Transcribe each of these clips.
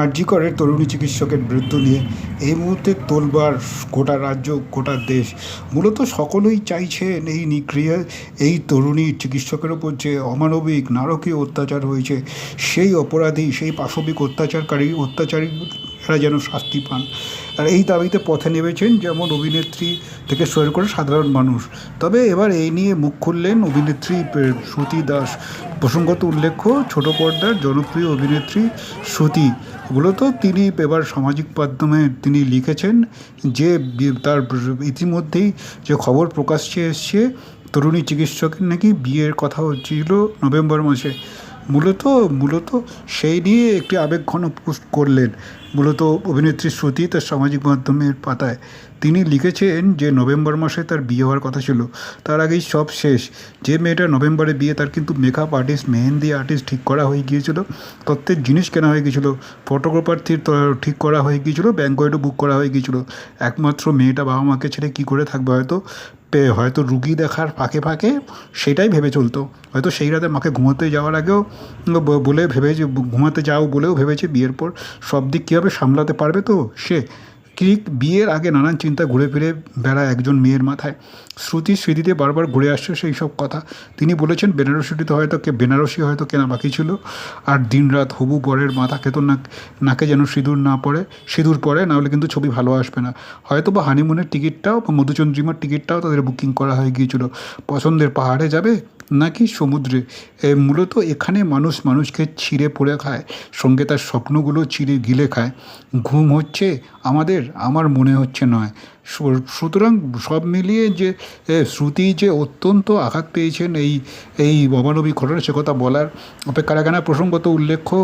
আরজিকরের তরুণী চিকিৎসকের মৃত্যু নিয়ে। এই মুহূর্তে তোলবার গোটা রাজ্য, গোটা দেশ। মূলত সকলেই চাইছেন এই নিক্রিয়া, এই তরুণী চিকিৎসকের ওপর যে অমানবিক, নারকীয় অত্যাচার হয়েছে, সেই অপরাধী, সেই পাশবিক অত্যাচারকারী, অত্যাচারীরা যেন শাস্তি পান। আর এই দাবিতে পথে নেমেছেন যেমন অভিনেত্রী থেকে শুরু করে সাধারণ মানুষ। তবে এবার এই নিয়ে মুখ খুললেন অভিনেত্রী শ্রুতি দাস। প্রসঙ্গত উল্লেখ্য, ছোট পর্দার জনপ্রিয় অভিনেত্রী শ্রুতি, মূলত তিনি এবার সামাজিক মাধ্যমে তিনি লিখেছেন যে তার ইতিমধ্যেই যে খবর প্রকাশ্যে এসছে, তরুণী চিকিৎসকের নাকি বিয়ের কথা হচ্ছিল নভেম্বর মাসে। মূলত মূলত সেই নিয়ে একটি আবেগঘন পোস্ট করলেন মূলত অভিনেত্রী শ্রুতি তার সামাজিক মাধ্যমের পাতায়। তিনি লিখেছেন যে, নভেম্বর মাসে তার বিয়ে হওয়ার কথা ছিল। তার আগেই সব শেষ। যে মেয়েটা নভেম্বরে বিয়ে, তার কিন্তু মেকআপ আর্টিস্ট মেহেন্দি আর্টিস্ট ঠিক করা হয়ে গিয়েছিল। তত্ত্বের জিনিস কেনা হয়ে গিয়েছিল। ফটোগ্রাফার ঠিক করা হয়ে গিয়েছিল। ব্যাঙ্কয়েটও বুক করা হয়ে গিয়েছিল। একমাত্র মেয়েটা বাবা মাকে ছেড়ে কী করে থাকবে হয়তো? হয়তো রুগী দেখার ফাঁকে ফাঁকে সেটাই ভেবে চলতো। হয়তো সেই রাতে মাকে ঘুমোতে যাওয়ার আগেও বলে ভেবেছে, ঘুমাতে যাও বলেও ভেবেছে বিয়ের পর। সব দিক কীভাবে সামলাতে পারবে তো সে? ঠিক বিয়ের আগে নানান চিন্তা ঘুরে ফিরে বেড়ায় একজন মেয়ের মাথায়। শ্রুতি স্মৃতিতে বারবার ঘুরে আসছে সেই সব কথা। তিনি বলেছেন, বেনারসিটিতে হয়তো কে, বেনারসি হয়তো কেনা বাকি ছিল। আর দিনরাত হবু বরের মাথা খেতো না, নাকে যেন সিঁদুর না পড়ে, সিঁদুর পড়ে নাহলে কিন্তু ছবি ভালো আসবে না। হয়তো বা হানিমুনের টিকিটটাও বা মধুচন্দ্রিমার টিকিটটাও তাদের বুকিং করা হয়ে গিয়েছিল। পছন্দের পাহাড়ে যাবে নাকি সমুদ্রে? মূলত এখানে মানুষ মানুষকে ছিঁড়ে পড়ে খায়, সঙ্গে তার স্বপ্নগুলো ছিঁড়ে গিলে খায়। ঘুম হচ্ছে আমাদের, আমার মনে হচ্ছে নয়। সুতরাং সব মিলিয়ে যে শ্রুতি যে অত্যন্ত আঘাত পেয়েছেন এই এই অমানবিক ঘটনা, সে কথা বলার অপেক্ষা রাখে না, প্রসঙ্গত উল্লেখ্য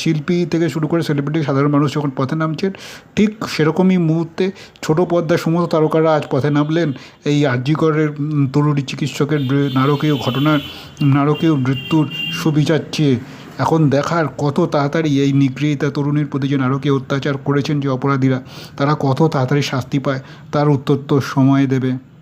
শিল্পী থেকে শুরু করে সেলিব্রিটি সাধারণ মানুষ যখন পথে নামছেন, ঠিক সেরকমই মুহূর্তে ছোট পর্দার সমস্ত তারকারা আজ পথে নামলেন। এই আর্যিকরের তরুণী চিকিৎসকের নারকীয় ঘটনার, নারকীয় মৃত্যুর সুবিচার চেয়ে। এখন দেখার কত তাড়াতাড়ি এই নিগৃহীতা তরুণীর প্রতি যে নারকীয় অত্যাচার করেছেন যে অপরাধীরা, তারা কত তাড়াতাড়ি শাস্তি পায়, তার উত্তর তো সময় দেবে।